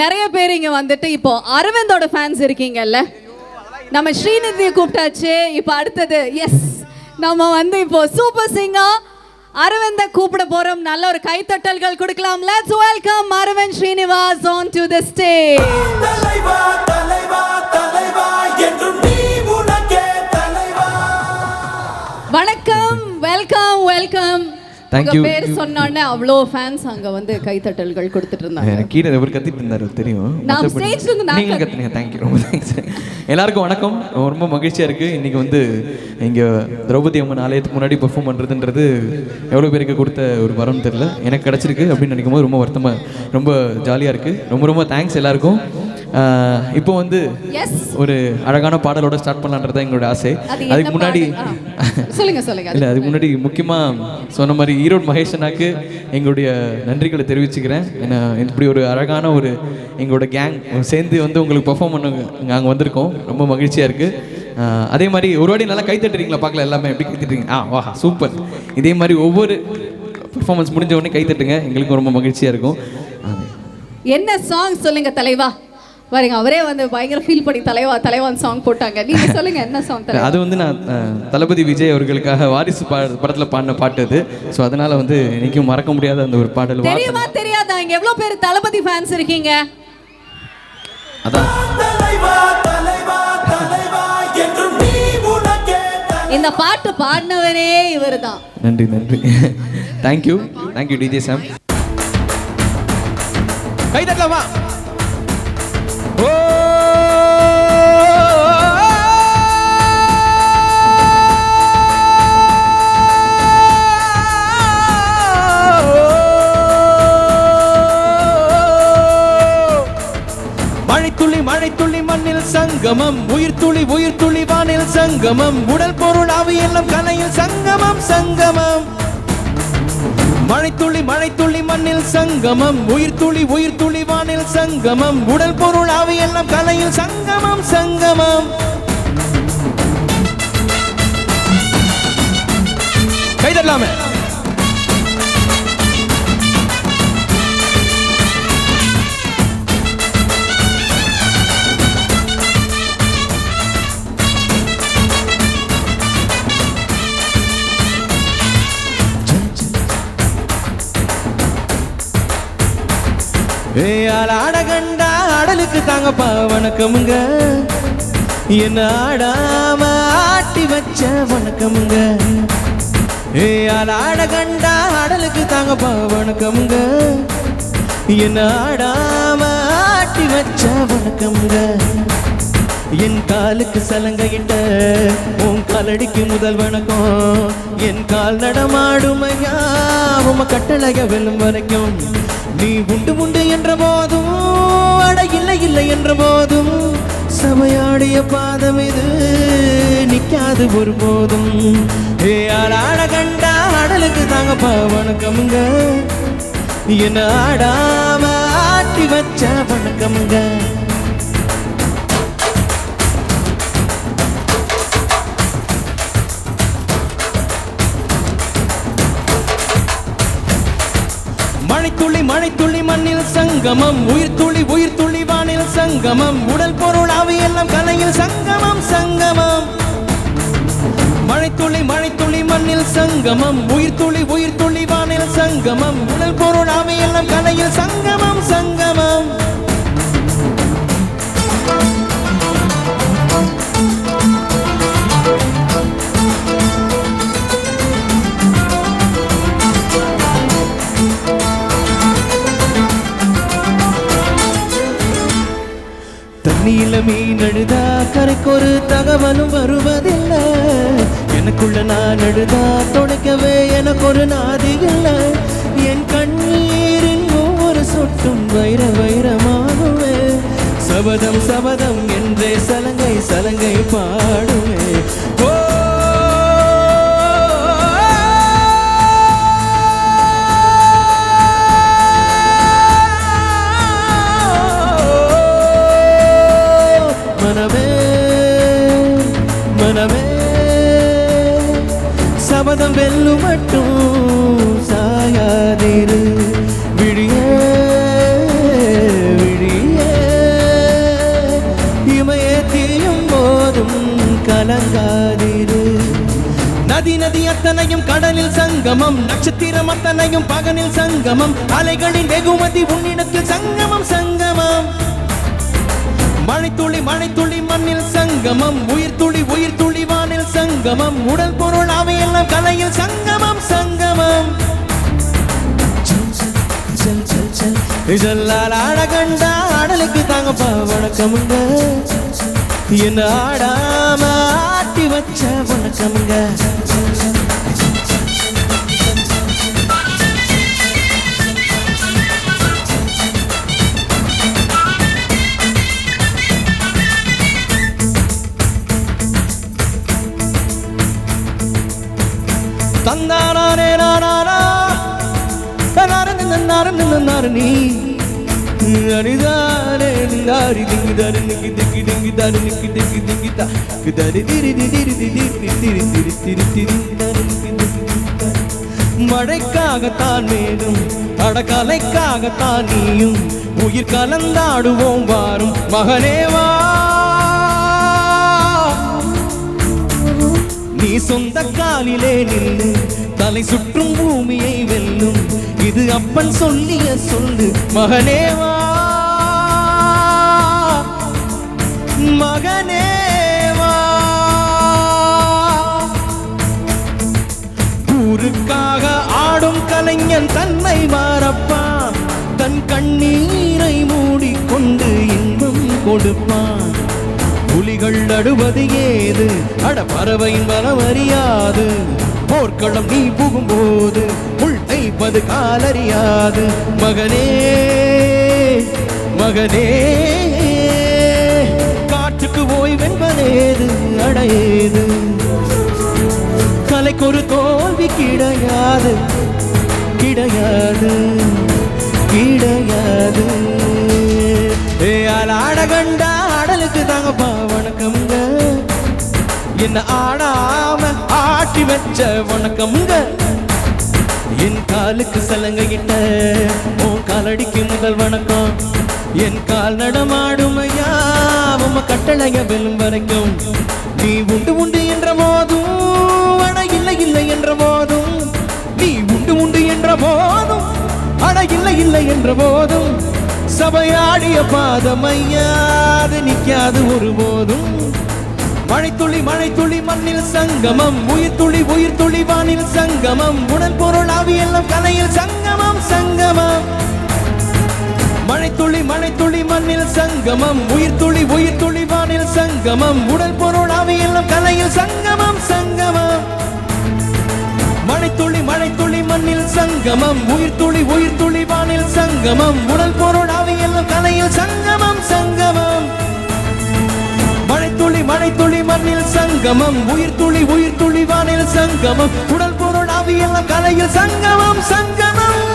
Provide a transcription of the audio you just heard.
நிறைய பேர் இங்க வந்துட்டு இப்போ அரவிந்தோட ஃபேன்ஸ் இருக்கீங்கல்ல? நம்ம ஸ்ரீநிதியை கூப்பிட்டாச்சு இப்போ அடுத்தது எஸ் நம்ம வந்து இப்போ சூப்பர் சிங்கர் அரவிந்த கூப்பிட போறோம். நல்ல ஒரு கைத்தட்டல்கள் கொடுக்கலாம் let's welcome Aravind Srinivas on to the stage தலைவா தலைவா தலைவா என்றும் நீ உனக்கே தலைவா. வணக்கம் வெல்கம் வெல்கம் You. பேர் சொன்னோடனே அவ்வளோ ஃபேன்ஸ் அங்க வந்து கைத்தட்டல்கள் கொடுத்துட்டு இருந்தாங்க எனக்கு கீழே இவர் கத்திட்டு இருந்தாரு தெரியும். நான் இருந்து கத்துனீங்க. தேங்க்யூ ரொம்ப தேங்க்ஸ் எல்லாருக்கும் வணக்கம். ரொம்ப மகிழ்ச்சியா இருக்கு. இன்னைக்கு வந்து இங்க திரௌபதி அம்மன் ஆலயத்துக்கு முன்னாடி பெர்ஃபார்ம் பண்றதுன்றது எவ்வளவு பேருக்கு கொடுத்த ஒரு வரம் தெரியல. எனக்கு கிடைச்சிருக்கு அப்படின்னு நினைக்கும் போது ரொம்ப வருத்தமா ரொம்ப ஜாலியா இருக்கு. ரொம்ப ரொம்ப தேங்க்ஸ் எல்லாருக்கும். இப்போ வந்து ஒரு அழகான பாடலோட ஸ்டார்ட் பண்ணலான்றது தான் எங்களோட ஆசை அதுக்கு முன்னாடி சொல்லுங்க சொல்லுங்க. இல்லை அதுக்கு முன்னாடி முக்கியமாக சொன்ன மாதிரி ஈரோடு மகேஷனாக்கு எங்களுடைய நன்றிகளை தெரிவிச்சுக்கிறேன். ஏன்னா இப்படி ஒரு அழகான ஒரு எங்களோட கேங் சேர்ந்து வந்து உங்களுக்கு பெர்ஃபார்ம் பண்ண நாங்கள் வந்திருக்கோம். ரொம்ப மகிழ்ச்சியாக இருக்குது அதே மாதிரி ஒரு வாட்டி நல்லா கை தட்டுறீங்களா? பார்க்கல எல்லாமே எப்படி கை தட்டுறீங்க? ஆ வா சூப்பர் இதே மாதிரி ஒவ்வொரு பெர்ஃபார்மன்ஸ் முடிஞ்ச உடனே கை தட்டுங்க. எங்களுக்கும் ரொம்ப மகிழ்ச்சியாக இருக்கும். என்ன சாங் சொல்லுங்க தலைவா? பாருங்க அவரே வந்து பயங்கர ஃபீல் பண்ணி தலைவா தலைவான் சாங் போட்டாங்க. நீங்க சொல்லுங்க என்ன சாங் தலைவா? அது வந்து நான் தளபதி விஜய் அவர்களுக்காக வாரிசு படத்தில் பாடின பாட்டு அது ஸோ அதனால் வந்து இன்னைக்கும் மறக்க முடியாத அந்த ஒரு பாடல். வா- தெரியுமா தெரியாதா இங்க எவ்வளவு பேர் தளபதி ஃபேன்ஸ் இருக்கீங்க? அதான். இந்த பாட்டு பாடினவரே இவர்தான். நன்றி நன்றி. Thank you thank you DJ Sam கை தட்டலாமா? சங்கமம். உயிர் துளி உயிர் துளி வானில் சங்கமம். உடல் பொருள் அவை எல்லாம் கலையில் சங்கமம் சங்கமம். மழைத்துளி மழைத்துளி மண்ணில் சங்கமம். உயிர் துளி உயிர் துளி வானில் சங்கமம். உடல் பொருள் அவை எல்லாம் கலையில் சங்கமம் சங்கமம். கைதரலாமே ஏயால் ஆட கண்டா ஆடலுக்கு தாங்கப்பா வணக்கமுங்க. என்ன ஆடாம ஆட்டி வச்ச வணக்கமுங்க. ஏயால் ஆட கண்டா ஆடலுக்கு தாங்கப்பா வணக்கமுங்க. என்ன ஆடாம ஆட்டி வச்ச வணக்கமுங்க. என் காலுக்கு சலங்கையிட்ட உன் காலடிக்கு முதல் வணக்கம். என் கால் நடமாடும் ஐயா உம கட்டளைய வெல்லும் வரைக்கும். நீ உண்டு உண்டு என்ற போதும் அட இல்லை இல்லை என்ற போதும். சபையாடிய பாதம் இது நிக்காது ஒருபோதும் ஏ ஆளாட கண்டா ஆடலுக்கு தாங்கப்பா வணக்கமுங்க. என்ன ஆடாம ஆட்டி வச்ச வணக்கமுங்க. மழைத்துளி மண்ணில் சங்கமம் உயிர் துளி உயிர் துளி வானில் சங்கமம். உடல் பொருள் அவை எல்லாம் கலையில் சங்கமம் சங்கமம். மழைத்துளி மழைத்துளி மண்ணில் சங்கமம். உயிர் துளி உயிர் துளி வானில் சங்கமம். உடல் பொருள் அவை எல்லாம் கலையில் சங்கமம். நீலமே மீன் கரைக்கு ஒரு தகவலும் வருவதில்லை. எனக்குள்ள நான் அழுதா? துடைக்கவே எனக்கு ஒரு நாதி இல்லை. என் கண்ணீரின் ஒவ்வொரு சொட்டும் வைர வைரமாகுமே. சபதம் சபதம் என்றே சலங்கை சலங்கை பாடுமே. பாதம் வெல்லு மட்டும் சாயாதிரு. விடிய விடிய. இமய தீயும் போதும் கலங்காதிரு. நதி நதி அத்தனையும் கடலில் சங்கமம். நட்சத்திரம் அத்தனையும் பகனில் சங்கமம். அலைகளின் வெகுமதி உன்னிடத்தில் சங்கமம் சங்கமம். மழைத்துளி மழைத்துளி மண்ணில் சங்கமம். உயிர் துளி உயிர் துளி சங்கமம் உடல் பொருள் அவையெல்லாம் கலையில் சங்கமம் சங்கமம். இதெல்லாம் ஆட கண்டா ஆடலுக்கு தாங்கப்பா வணக்கமுங்க. என்ன ஆடாம ஆட்டி வச்ச வணக்கமுங்க. தந்தானே நானா நாரணி அரிதானே நிங்காரி திங்கி தாரி நிங்கி திங்கி திங்கி தாரி நிங்கி திங்கி திங்கி தா கிதாரி திரி திரி திரி திரி திரி திரி திரி மழைக்காகத்தான் மேலும் அடக்கலைக்காகத்தான் நீயும் உயிர் கலந்தாடுவோம் வாரும் மகனேவா நீ சொந்த காலிலே நில்லு. தலை சுற்றும் பூமியை வெல்லும். இது அப்பன் சொல்லிய சொல்லு. மகனேவா மகனேவா ஊருக்காக ஆடும் கலைஞன் தன்னை மாறப்பான் தன் கண்ணீரை மூடிக்கொண்டு இன்பம் கொடுப்பான். புலிகள் அடுவது ஏது? அட பறவையின் பலம் அறியாது. போர்க்களம் நீ புகும்போது உள் தைப்பது காலறியாது மகனே மகனே காற்றுக்கு ஓய்வென்பதேது? அடையேது கலைக்கொரு தோல்வி கிடையாது. கிடையாது. கிடையாது. ஏ ஆட என்ன ஆடாம ஆட்டி வச்ச வணக்கமுங்க என் காலுக்கு சலங்கையிட்ட உன் காலடிக்கு முதல் வணக்கம். என் கால் நடமாடும் ஐயா உம்ம கட்டளைய வெல்லும் வரைக்கும். நீ உண்டு உண்டு என்ற போதும் அட இல்லை இல்லை என்ற போதும். நீ உண்டு உண்டு என்ற போதும் அட இல்லை இல்லை என்ற போதும். சபையாடிய பாதம் ஐயா அது நிக்காது ஒருபோதும் மழைத்துளி மழைத்துளி மண்ணில் சங்கமம். உயிர் துளி உயிர் துளி வானில் சங்கமம். உடல் பொருள் ஆவியெல்லாம் கலையில் சங்கமம் சங்கமம். மழைத்துளி மழைத்துளி மண்ணில் சங்கமம். உயிர் துளி உயிர் துளி வானில் சங்கமம். உடல் பொருள் ஆவியெல்லாம் கலையில் சங்கமம் சங்கமம். மழைத்துளி மழைத்துளி மண்ணில் சங்கமம். உயிர் துளி உயிர் துளி வானில் சங்கமம். உடல் பொருள் ஆவியெல்லாம் கலையில் சங்கமம் சங்கமம். மழைத்துளி துளி மண்ணில் சங்கமம். உயிர் துளி உயிர் துளி வானில் சங்கமம். உடல் பொருள் அவியல் கலையில் சங்கமம் சங்கமம்.